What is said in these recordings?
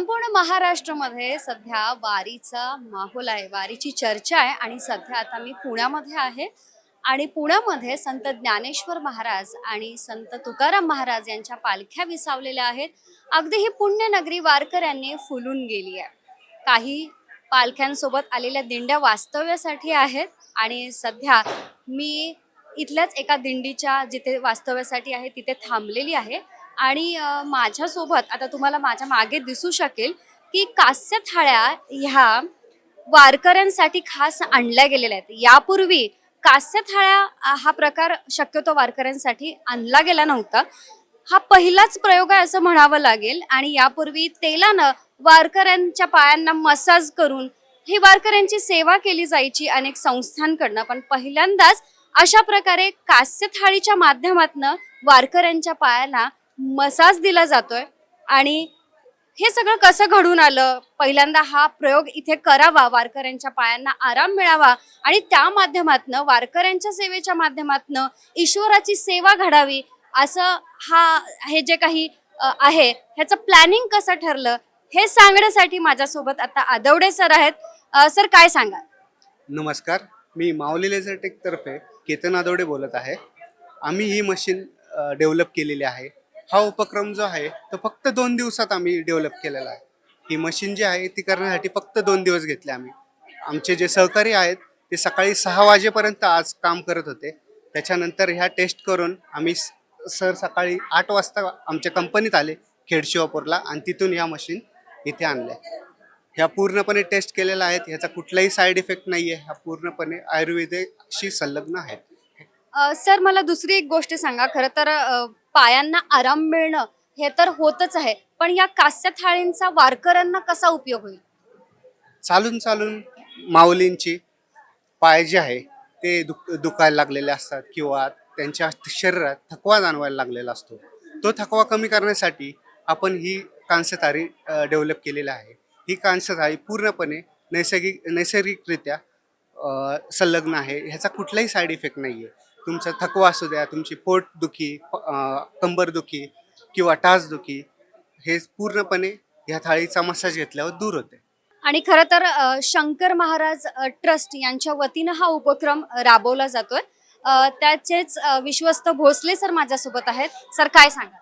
संपूर्ण महाराष्ट्रामध्ये सध्या वारीचा माहोल आहे वारीची चर्चा आहे आणि सध्या आता मी पुण्यामध्ये आहे आणि पुण्यामध्ये संत ज्ञानेश्वर महाराज आणि संत तुकाराम महाराज यांच्या पालख्या विसावलेल्या आहेत. अगदी ही पुण्यनगरी वारकऱ्यांनी फुलून गेली आहे. काही पालख्यांसोबत आलेल्या दिंड्या वास्तव्यासाठी आहेत आणि सध्या मी इथल्याच एका दिंडीच्या जिथे वास्तव्यासाठी आहे तिथे थांबलेली आहे. आणि माझ्यासोबत आता तुम्हाला माझ्या मागे दिसू शकेल की कास्य थाळ्या ह्या वारकऱ्यांसाठी खास आणल्या गेलेल्या आहेत. यापूर्वी कास्य थाळ्या हा प्रकार शक्यतो वारकऱ्यांसाठी आणला गेला नव्हता. हा पहिलाच प्रयोग आहे असं म्हणावं लागेल आणि यापूर्वी तेलानं वारकऱ्यांच्या पायांना मसाज करून ही वारकऱ्यांची सेवा केली जायची अनेक संस्थांकडनं. पण पहिल्यांदाच अशा प्रकारे कास्य थाळीच्या माध्यमातनं वारकऱ्यांच्या पायाला मसाज दिला जातोय आणि हे सगळं कसं घडून आलं? पहिल्यांदा हा प्रयोग इथे करावा वारकऱ्यांच्या पायांना आराम मिळावा आणि त्या माध्यमातनं वारकऱ्यांच्या सेवेच्या माध्यमातनं ईश्वराची सेवा घडावी असं हा हे जे काही आहे ह्याचं प्लॅनिंग कसं ठरलं? हे सांगण्यासाठी माझ्यासोबत आता आदवडे सर आहेत. सर काय सांगा नमस्कार. मी माऊली लेझर टेकतर्फे केतन आदवडे बोलत आहे. आम्ही ही मशीन डेव्हलप केलेली आहे. हा उपक्रम जो आहे तो फक्त दोन दिवसात आम्ही डेव्हलप केलेला आहे. ही मशीन जी आहे ती करण्यासाठी फक्त दोन दिवस घेतले आम्ही. आमचे जे सहकारी आहेत ते सकाळी सहा वाजेपर्यंत आज काम करत होते. त्याच्यानंतर ह्या टेस्ट करून आम्ही स- सर सकाळी आठ वाजता आमच्या कंपनीत आले खेड शिवापूरला आणि तिथून ह्या मशीन इथे आणल्या. ह्या पूर्णपणे टेस्ट केलेल्या आहेत. ह्याचा कुठलाही साईड इफेक्ट नाही आहे ह्या पूर्णपणे आयुर्वेदिकशी संलग्न आहेत. सर मला दुसरी एक गोष्ट सांगा. खरं तर पायांना आराम मिळणं हे तर होतच आहे. पण या कास्य थाळींचा वारकऱ्यांना कसा उपयोग होईल? चालून चालून माऊलींची पाय जे आहे ते दुख दुखायला लागलेले असतात किंवा त्यांच्या शरीरात थकवा जाणवायला लागलेला असतो. तो थकवा कमी करण्यासाठी आपण ही कांस्यतारी डेव्हलप केलेली आहे. ही कांस्यतारी पूर्णपणे नैसर्गिक नैसर्गिकरित्या संलग्न आहे. ह्याचा कुठलाही साईड इफेक्ट नाही आहे तुमचा थकवा असू द्या तुमची पोटदुखी प- अ, कंबरदुखी किंवा टाचदुखी हे पूर्णपणे ह्या थाळीचा मसाज घेतल्यावर दूर होते. आणि खरं तर शंकर महाराज ट्रस्ट यांच्या वतीनं हा उपक्रम राबवला जातोय. त्याचेच विश्वस्त भोसले सर माझ्यासोबत आहेत. सर काय सांगा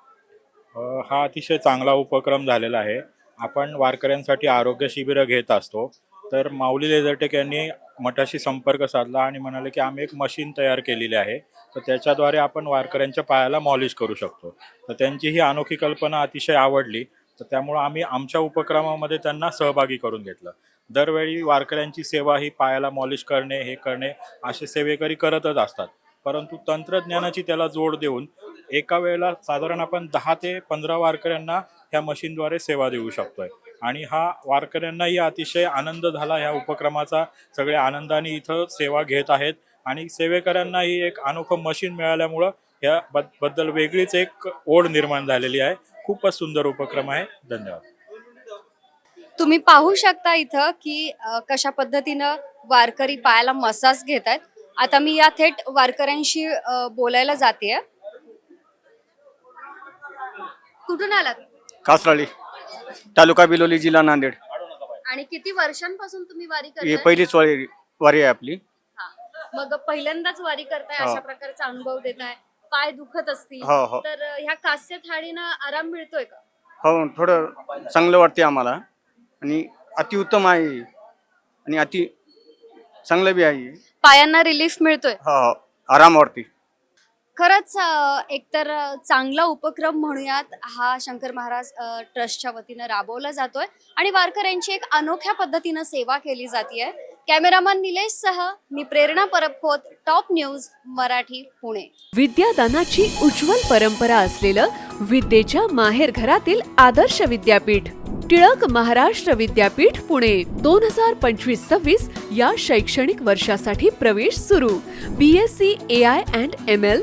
हा अतिशय चांगला उपक्रम झालेला आहे. आपण वारकऱ्यांसाठी आरोग्य शिबिरं घेत असतो. तर माऊली लेझरटेक यांनी मठाशी संपर्क साधला आणि म्हणाले की आम्ही एक मशीन तयार केलेली आहे. तर त्याच्याद्वारे आपण वारकऱ्यांच्या पायाला मॉलिश करू शकतो. तर त्यांची ही अनोखी कल्पना अतिशय आवडली. तर त्यामुळं आम्ही आमच्या उपक्रमामध्ये त्यांना सहभागी करून घेतलं. दरवेळी वारकऱ्यांची सेवा ही पायाला मॉलिश करणे हे करणे असे सेवेकरी करतच असतात. परंतु तंत्रज्ञानाची त्याला जोड देऊन एका वेळेला साधारण आपण दहा ते पंधरा वारकऱ्यांना ह्या मशीनद्वारे सेवा देऊ शकतोय. आणि हा वारकऱ्यांनाही अतिशय आनंद झाला ह्या उपक्रमाचा. सगळे आनंदाने इथं सेवा घेत आहेत आणि सेवेकऱ्यांनाही एक अनोखं मशीन मिळाल्यामुळं ह्या बद- बद्दल वेगळीच एक ओढ निर्माण झालेली आहे. खूपच सुंदर उपक्रम आहे. धन्यवाद. तुम्ही पाहू शकता इथं की कशा पद्धतीनं वारकरी पायाला मसाज घेत आहेत. आता मी या थेट वारकऱ्यांशी बोलायला जाते कुठून आलात? कासराळी. तालुका बिलोली जिल्हा नांदेड. आणि किती वर्षांपासून तुम्ही वारी ही करताय? पहिलीच वारी वारी आहे आपली. हा. मग पहिल्यांदाच वारी करताय हो. अशा प्रकारचा अनुभव देताय. पाय दुखत असतील. हो हो. तर अ, ह्या कास्य थाळीनं आराम मिळतोय का? हो थोडं चांगलं वाटते आम्हाला. आणि अतिउत्तम आहे आणि अति चांगलं बी आहे पायांना रिलीफ मिळतोय. हो हो. आराम वाटते खरंच एकतर चांगला उपक्रम म्हणूयात हा शंकर महाराज ट्रस्टच्या वतीनं राबवला जातोय आणि वारकऱ्यांची एक अनोख्या पद्धतीनं सेवा केली जाते कॅमेरामन निलेश सह मी प्रेरणा परबखोत टॉप न्यूज मराठी पुणे. विद्यादानाची उज्ज्वल परंपरा असलेलं विद्येच्या माहेर घरातील आदर्श विद्यापीठ टिळक महाराष्ट्र विद्यापीठ पुणे. दोन हजार पंचवीस सव्वीस या शैक्षणिक वर्षासाठी प्रवेश सुरू. B S C A I and M L